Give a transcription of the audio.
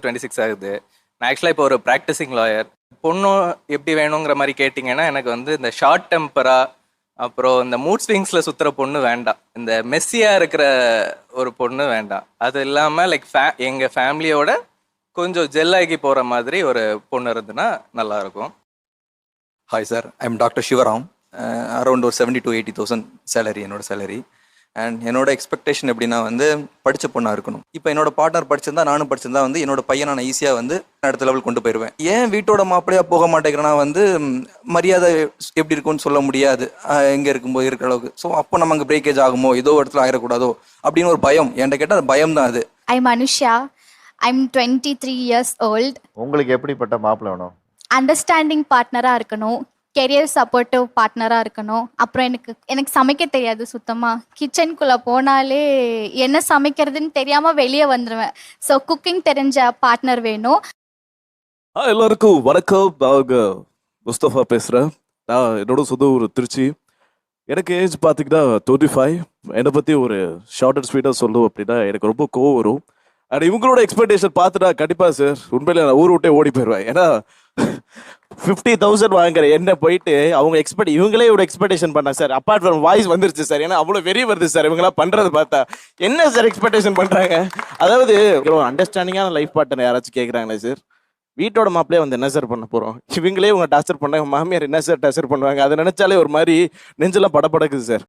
Twenty six ஆகுது. நான் ஆக்சுவலாக இப்போ ஒரு ப்ராக்டிசிங் லாயர் பொண்ணும் எப்படி வேணுங்கிற மாதிரி கேட்டிங்கன்னா எனக்கு வந்து இந்த ஷார்ட் டெம்பரா அப்புறம் இந்த மூட் ஸ்விங்ஸில் சுற்றுற பொண்ணு வேண்டாம். இந்த மெஸ்ஸியாக இருக்கிற ஒரு பொண்ணு வேண்டாம். அது இல்லாமல் லைக் ஃபே எங்கள் ஃபேமிலியோட கொஞ்சம் ஜெல்லாகி போகிற மாதிரி ஒரு பொண்ணு இருந்துன்னா நல்லாயிருக்கும். Hi sir I am doctor Sivaram around ஒரு seventy to eighty thousand salary என்னோட சேலரி அண்ட் என்னோட எக்ஸ்பெக்டேஷன் எப்படின்னா வந்து படித்த பொண்ணாக இருக்கணும். இப்போ என்னோட பார்ட்னர் படிச்சிருந்தா நானும் படிச்சிருந்தா வந்து என்னோட பையனை நான் ஈஸியாக வந்து அடுத்த லெவல் கொண்டு போயிடுவேன் ஏன் வீட்டோட மாப்பிள்ளையாக போக மாட்டேங்கிறேன்னா வந்து மரியாதை எப்படி இருக்கும்னு சொல்ல முடியாது. எங்கே இருக்கும்போது இருக்கிற அளவுக்கு. ஸோ அப்போ நம்ம அங்கே பிரேக்கேஜ் ஆகுமோ? ஏதோ இடத்துல ஆகிடக்கூடாதோ அப்படின்னு ஒரு பயம். என்கிட்ட கேட்டால் பயம் தான் அது. I'm Anusha. I'm 23 years old. உங்களுக்கு எப்படிப்பட்ட மாப்பிள்ளை வேணும்? அண்டர்ஸ்டாண்டிங் பார்ட்னராக இருக்கணும். கெரியர் சப்போர்ட்டிவ் பார்ட்னராக இருக்கணும். அப்புறம் எனக்கு எனக்கு சமைக்க தெரியாது சுத்தமாக கிச்சனுக்குள்ளே போனாலே என்ன சமைக்கிறதுன்னு தெரியாமல் வெளியே வந்துடுவேன் ஸோ குக்கிங் தெரிஞ்ச பார்ட்னர் வேணும். எல்லாருக்கும் வணக்கம். நாங்க முஸ்தபா பேசுகிறேன் நான் என்னோட சொந்த ஒரு திருச்சி. எனக்கு ஏஜ் பார்த்தீங்கன்னா டுவெண்ட்டி ஃபைவ் என்னை பற்றி ஒரு ஷார்ட் அண்ட் ஸ்வீட்டாக சொல்லுவோம் அப்படின்னா எனக்கு ரொம்ப கோவம் வரும். அண்ட் இவங்களோட எக்ஸ்பெக்டேஷன் பார்த்துட்டா கண்டிப்பாக சார் உண்மையில நான் ஊர் விட்டே ஓடி போயிடுவேன் ஏன்னா ஃபிஃப்டி தௌசண்ட் வாங்குற என்ன போயிட்டு அவங்க எக்ஸ்பெக்ட் இவங்களே ஒரு எக்ஸ்பெக்டேஷன் பண்ணா சார். அப்பார்ட் ஃப்ரம் வாய்ஸ் வந்துருச்சு சார். ஏன்னா அவ்வளோ வெறி வருது சார். இவங்களாம் பண்ணுறது பார்த்தா. என்ன சார் எக்ஸ்பெக்டேஷன் பண்ணுறாங்க அதாவது அண்டர்ஸ்டாண்டிங்கான லைஃப் பார்ட்னர் யாராச்சும் கேட்குறாங்களே சார்? வீட்டோட மாப்பிளையே வந்து என்ன சார் பண்ண போகிறோம் இவங்களே இவங்க டார்ச்சர் பண்ணாங்க. மாமியார் என்ன சார் டார்ச்சர் பண்ணுவாங்க? அதை நினைச்சாலே ஒரு மாதிரி நெஞ்செல்லாம் படபடக்குது சார்.